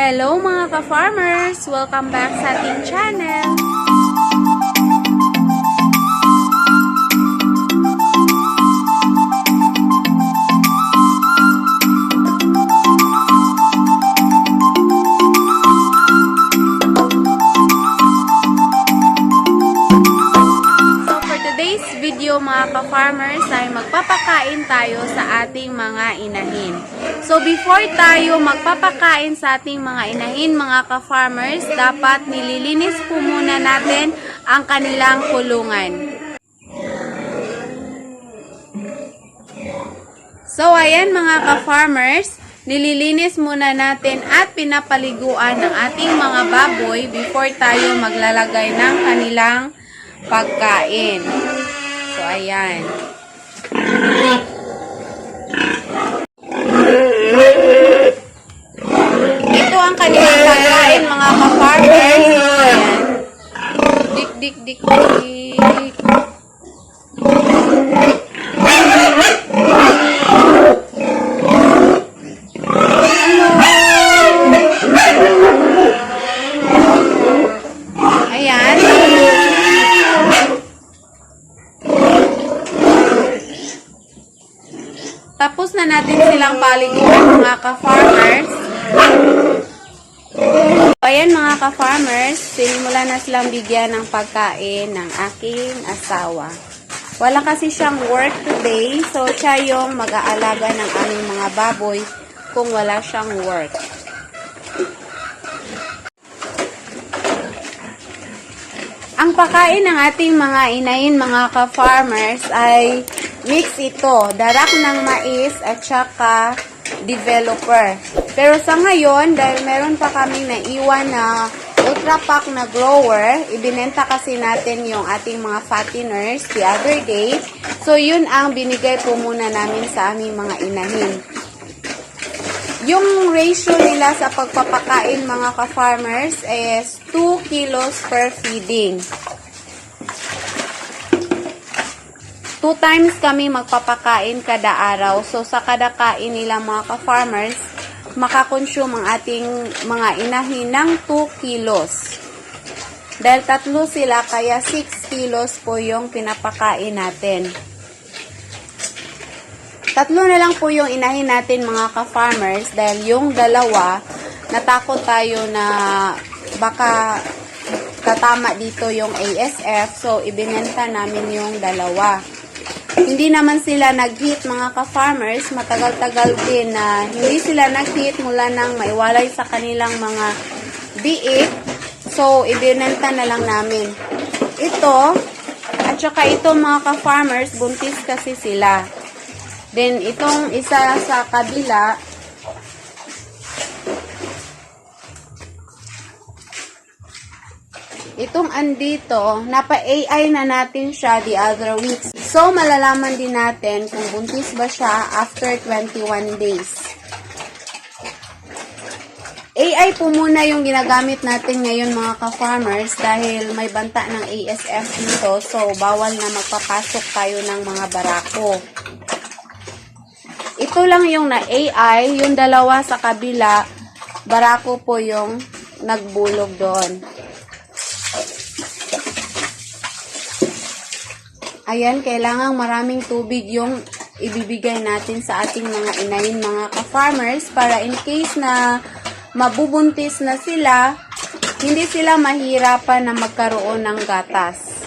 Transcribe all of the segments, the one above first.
Hello mga ka-farmers! Welcome back sa ating channel! Mga ka-farmers ay magpapakain tayo sa ating mga inahin. So before tayo magpapakain sa ating mga inahin mga ka-farmers, dapat nililinis po muna natin ang kanilang kulungan. So ayan mga ka-farmers, nililinis muna natin at pinapaliguan ng ating mga baboy before tayo maglalagay ng kanilang pagkain. So ayan. Ito ang kanilang pagkain mga ka-farmers. Ayan. Dik dik dik dik. Ayan. Tapos na natin silang paliguan mga ka-farmers. Ayan mga ka-farmers, sinimula na silang bigyan ng pagkain ng aking asawa. Wala kasi siyang work today, so siya yung mag-aalaga ng aming mga baboy kung wala siyang work. Ang pagkain ng ating mga inahin, mga ka-farmers, ay mix ito. Darak ng mais at saka developer. Pero sa ngayon, dahil meron pa kaming naiwan na ultra pack na grower, ibinenta kasi natin yung ating mga fatteners the other day. So, yun ang binigay po muna namin sa aming mga inahin. Yung ratio nila sa pagpapakain mga ka-farmers is 2 kilos per feeding. Two times kami magpapakain kada araw. So, sa kada kain nila mga ka-farmers, makakonsume ang ating mga inahin ng 2 kilos. Dahil tatlo sila, kaya 6 kilos po yung pinapakain natin. Tatlo na lang po yung inahin natin mga ka-farmers dahil yung dalawa, natakot tayo na baka tatama dito yung ASF. So, ibinenta namin yung dalawa. Hindi naman sila nag-hit mga ka-farmers. Matagal-tagal din na hindi sila nag-hit mula nang maiwalay sa kanilang mga biik. So, ibinenta na lang namin. Ito, at saka ito mga ka-farmers, buntis kasi sila. Then, itong isa sa kabila, itong andito, napa-AI na natin siya the other weeks. So, malalaman din natin kung buntis ba siya after 21 days. AI po muna yung ginagamit natin ngayon mga ka-farmers dahil may banta ng ASF dito so bawal na magpapasok tayo ng mga barako. Ito lang yung na AI, yung dalawa sa kabila, barako po yung nagbulog doon. Ayan, kailangang maraming tubig yung ibibigay natin sa ating mga inayin mga ka-farmers para in case na mabubuntis na sila, hindi sila mahirapan na magkaroon ng gatas.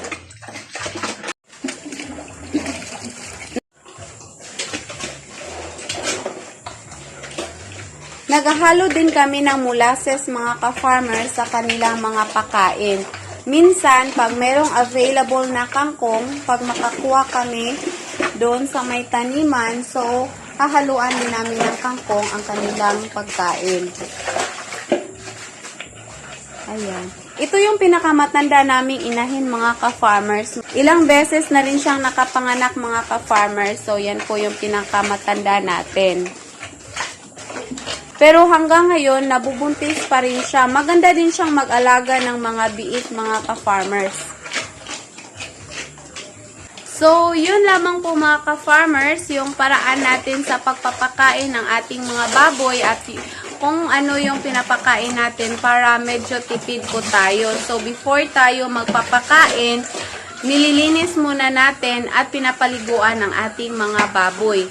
Naghahalo din kami ng molasses mga ka-farmers sa kanilang mga pakain. Minsan, pag merong available na kangkong, pag makakuha kami doon sa may taniman, so hahaluan din namin ng kangkong ang kanilang pagkain. Ayan. Ito yung pinakamatanda naming inahin mga ka-farmers. Ilang beses na rin siyang nakapanganak mga ka-farmers. So, yan po yung pinakamatanda natin. Pero hanggang ngayon, nabubuntis pa rin siya. Maganda din siyang mag-alaga ng mga biik mga ka-farmers. So, yun lamang po mga ka-farmers, yung paraan natin sa pagpapakain ng ating mga baboy at kung ano yung pinapakain natin para medyo tipid po tayo. So, before tayo magpapakain, nililinis muna natin at pinapaliguan ng ating mga baboy.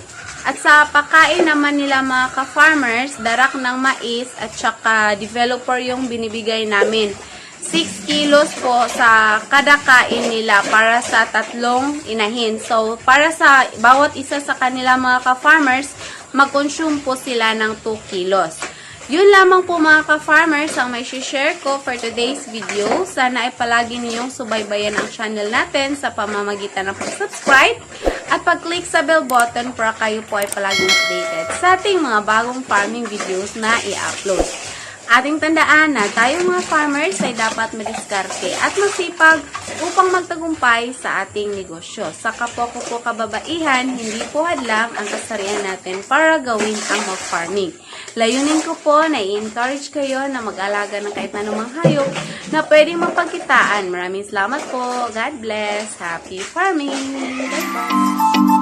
At sa pakain naman nila mga ka-farmers, darak ng mais at saka developer yung binibigay namin. 6 kilos po sa kada kain nila para sa tatlong inahin. So, para sa bawat isa sa kanila mga ka-farmers, mag-consume po sila ng 2 kilos. Yun lamang po mga ka-farmers ang may share ko for today's video. Sana ay palagi niyong subaybayan ang channel natin sa pamamagitan ng pag-subscribe at pag-click sa bell button para kayo po ay palaging updated sa ating mga bagong farming videos na i-upload. Ating tandaan na tayong mga farmers ay dapat madiskarte at masipag upang magtagumpay sa ating negosyo. Sa kapwa ko po kababaihan, hindi po hadlang ang kasarian natin para gawin ang mag-farming. Layunin ko po na i-encourage kayo na mag-alaga ng kahit anumang hayop na pwedeng mapagkitaan. Maraming salamat po. God bless. Happy farming. Bye-bye.